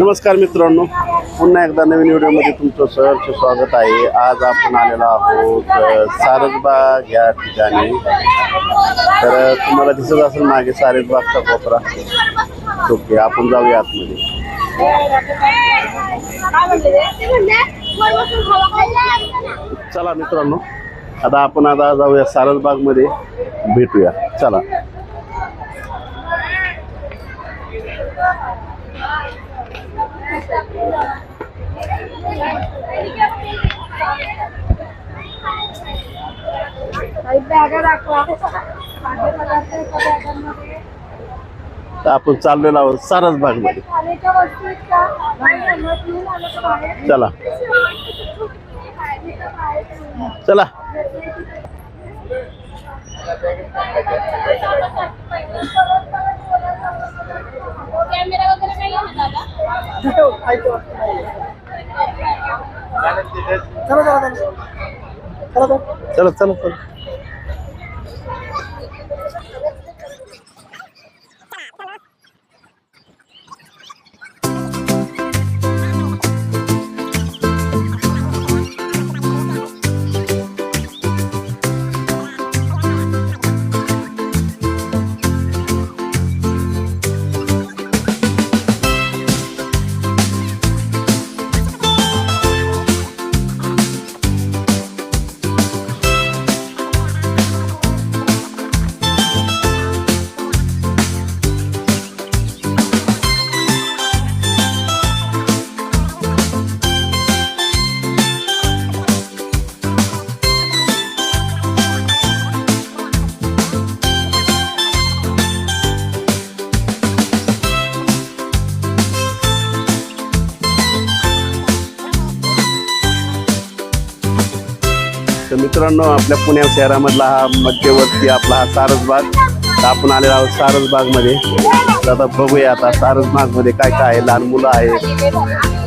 नमस्कार मित्रांनो पुन्हा एकदा नवीन व्हिडिओमध्ये तुमचं सहर्ष स्वागत आहे. आज आपण आलेलो आहोत सारसबाग या ठिकाणी. तर तुम्हाला दिसत असेल मागे सारसबागचा कोपरा. ओके आपण जाऊया आतमध्ये. चला मित्रांनो आता आपण आता जाऊया सारसबागमध्ये. भेटूया. चला बॅगा दाखवा खाद्यपदार्थ एका बॅगांमध्ये तर आपण चाललेलो आहोत सारस खाण्याच्या मध्ये चला. चला. कॅमेरा वगैरे आहे ना चला. चला चला चला. मित्रांनो आपल्या पुण्या शहरामधला हा मध्यवर्ती आपला हा सारसबाग. आपण आलेलो आहोत सारसबागमध्ये. तर आता बघूया आता सारसबागमध्ये काय काय आहे लहान मुलं आहेत.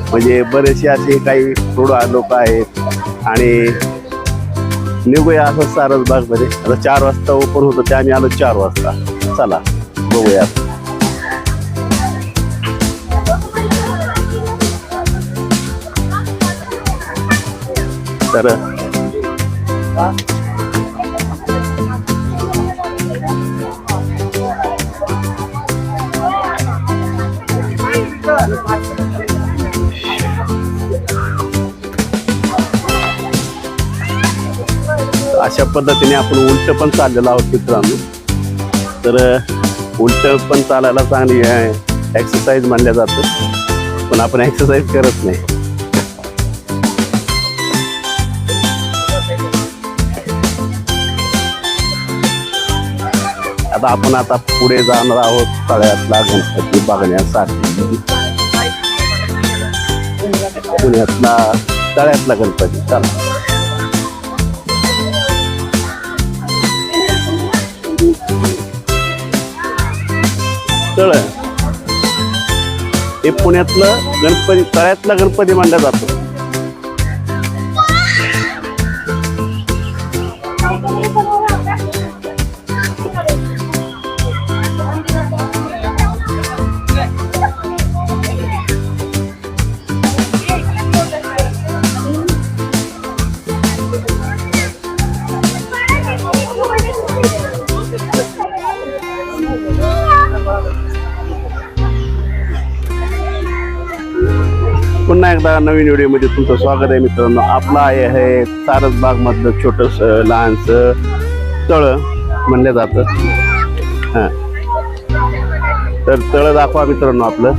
म्हणजे बरेचसे असे काही थोडा लोक आहेत. आणि निघूया असं सारसबागमध्ये. आता चार वाजता ओपन होतं ते आम्ही आलो चार वाजता. चला बघूया. तर अशा पद्धतीने आपण उलट पण चाललेलो आहोत मित्रांनो. तर उलट पण चालायला चांगली एक्सरसाइज मानल्या जातं. पण आपण एक्सरसाइज करत नाही. आता आपण आता पुढे जाणार आहोत तळ्यातला गणपती बघण्यासाठी. पुण्यातला तळ्यातला गणपती. चला. तळ. हे पुण्यातलं गणपती तळ्यातला गणपती मानला जातो. एकदा नवीन व्हिडिओमध्ये तुमचं स्वागत आहे मित्रांनो. आपलं आहे हे सारसबाग मधलं छोटस लहानस तळ म्हणलं जातं. हां. तर तळ दाखवा मित्रांनो आपलं.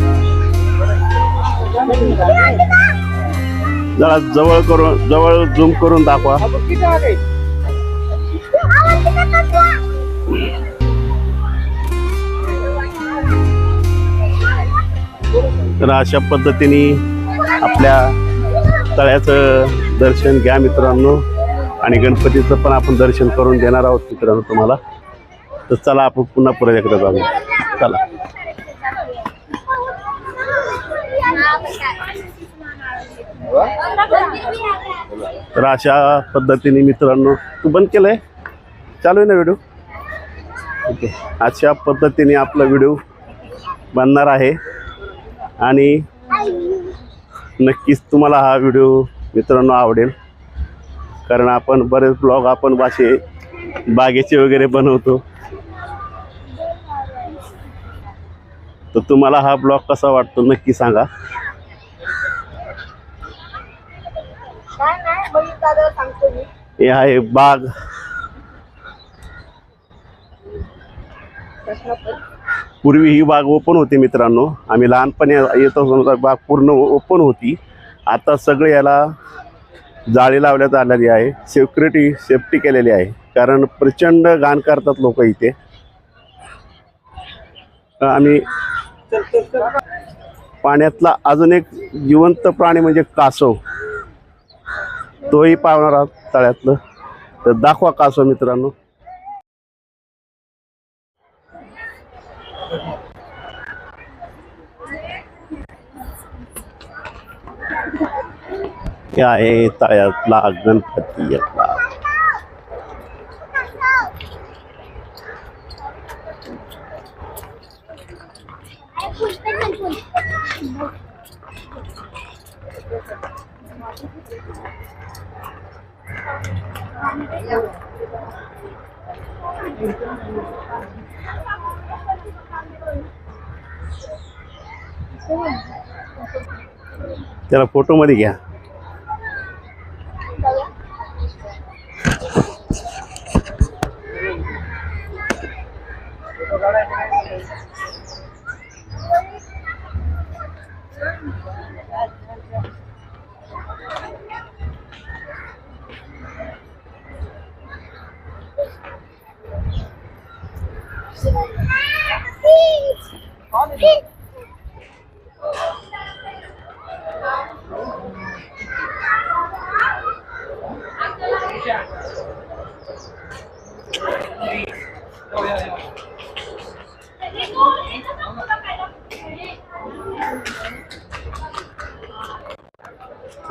जरा जवळ करून जवळ झूम करून दाखवा. तर अशा पद्धतीने आपल्या तळ्याचं दर्शन घ्या मित्रांनो. आणि गणपतीचं पण आपण दर्शन करून देणार आहोत मित्रांनो तुम्हाला. तर चला आपण पुन्हा पुढे एकदा जाऊया. चला. तर अशा पद्धतीने मित्रांनो तू बंद केलंय? चालू आहे ना व्हिडिओ ओके अशा पद्धतीने आपला व्हिडिओ बनणार आहे. आणि नक्कीच तुम्हाला हा व्हिडिओ मित्रांनो आवडेल. कारण आपण बरेच ब्लॉग आपण भाषे बागेचे वगैरे बनवतो. तर तुम्हाला हा ब्लॉग कसा वाटतो नक्की सांगा. हे आहे बाग. प्रश्न पूर्वी ही बाग ओपन होती मित्रांनो. आम्ही लहानपणी येत असताना बाग पूर्ण ओपन होती. आता सगळे याला जाळी लावण्यात आलेली आहे. सिक्युरिटी सेफ्टी केलेली आहे. कारण प्रचंड घाण करतात लोक इथे. आम्ही पाण्यातला अजून एक जिवंत प्राणी म्हणजे कासव. तोही पाहणार आहोत तळ्यातलं. तर दाखवा कासव मित्रांनो. हे आहे तळ्यातला गणपती आपला त्याला फोटोमध्ये घ्या.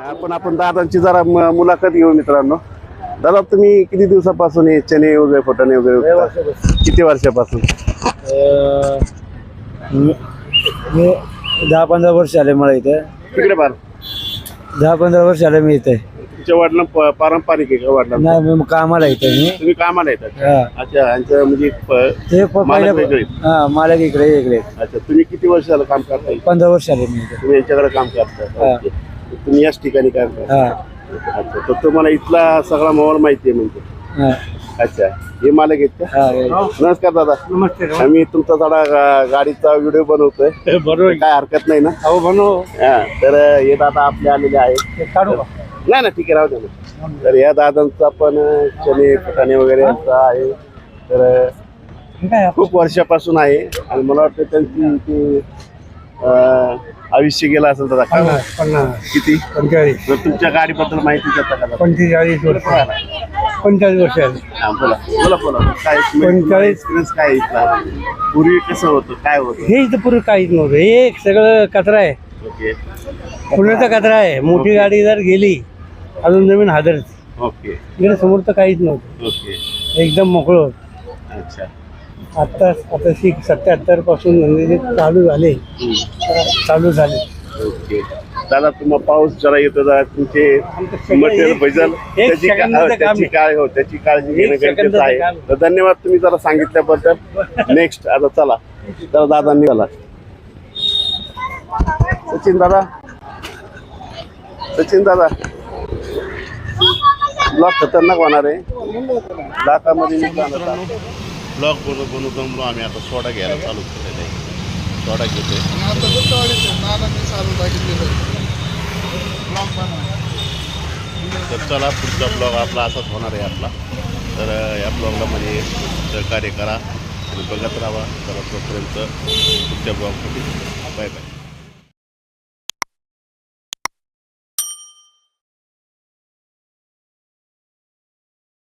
आपण आपण दादांची जरा मुलाखत घेऊ मित्रांनो. दादा तुम्ही किती दिवसापासून हे चणे वगैरे फटाणे वगैरे? किती वर्षापासून? मी दहा पंधरा वर्ष आले मला इथे. तिकडे दहा पंधरा वर्ष आले मी इथे. तुमच्या वडिलां प- पारंपरिक आहे का वडिलांना नाही मी कामाला इथे मी. तुम्ही कामाला येतात हा. अच्छा यांचं म्हणजे प- ते प- मालक पहिले. हा मालक इकडे इकडे. अच्छा तुम्ही किती वर्ष झालं काम करता इथे? पंधरा वर्ष आले मी इथे. तुम्ही यांच्याकडे काम करता हा. ओके. तुम्ही याच ठिकाणी काम करता हा. अच्छा तर तुम्हाला इथला सगळा माहोल माहिती आहे म्हणजे. हा. अच्छा हे मालक आहेत का? हा हे. नमस्कार दादा. नमस्ते आम्ही तुमचा थोडा गा- गाडीचा व्हिडिओ बनवतोय. बरोबर. काय हरकत नाही ना? हो बनव. हा, तर हे दादा आपले आलेले आहेत. काढू का? नाही ना ठीक आहे राहू दे ना तर या दादांचा पण चणे फटाणे वगैरे यांचा आहे. तर खूप वर्षापासून आहे. आणि मला वाटतं त्यांची ती अं, आयुष्य गेलं असेल दादा काय पन्नास पन्नास. किती? पंचेचाळीस. तर तुमच्या गाडीबद्दल माहिती देता का दादा? पंचेचाळीस वर्ष. पंचेचाळीस वर्ष आले हा, बोला. बोला बोला. काय पंचेचाळीस. एक्सपिरियन्स काय आहे इथला? पूर्वी कसं होतं? काय होतं? हे इथं पूर्वी काहीच नव्हतं. हे एक सगळं कचरा आहे. ओके. पुण्याचा कचरा आहे. मोठी गाडी जर गेली अजून नवीन हादर ओके. इकडे समोर तर काहीच नव्हतं. ओके. एकदम मोकळं होतं. अच्छा. आता आता शी सत्याहत्तरपासून धंदे जे चालू झाले हम्म. चालू झाले. ओके. दादा तुम्हाला पाऊस जरा येतो जरा तुमचे सगळं मटेरियल एक- भैजल एक त्याची का- सेकंदाचं हो, काम त्याची आहे. काळजी हो त्याची काळजी घेणं गरजेचं सेकंदाचं आहे. काम. तर धन्यवाद तुम्ही जरा सांगितल्याबद्दल. नेक्स्ट आता चला. तर दादा निघाला. सचिन दादा. सचिन दादा. ब्लॉक खतरनाक होणार आहे. लाखामध्ये ब्लॉक बनव बनवतो म्हणून आम्ही आता सोडा घ्यायला चालू केलेलं आहे. सोडा घेतोय. तर चला पुढचा ब्लॉग आपला असाच होणार आहे आपला. तर या ब्लॉगला म्हणजे सहकार्य करा आणि बघत राहा. चला तोपर्यंत पुढच्या ब्लॉगसाठी बाय बाय.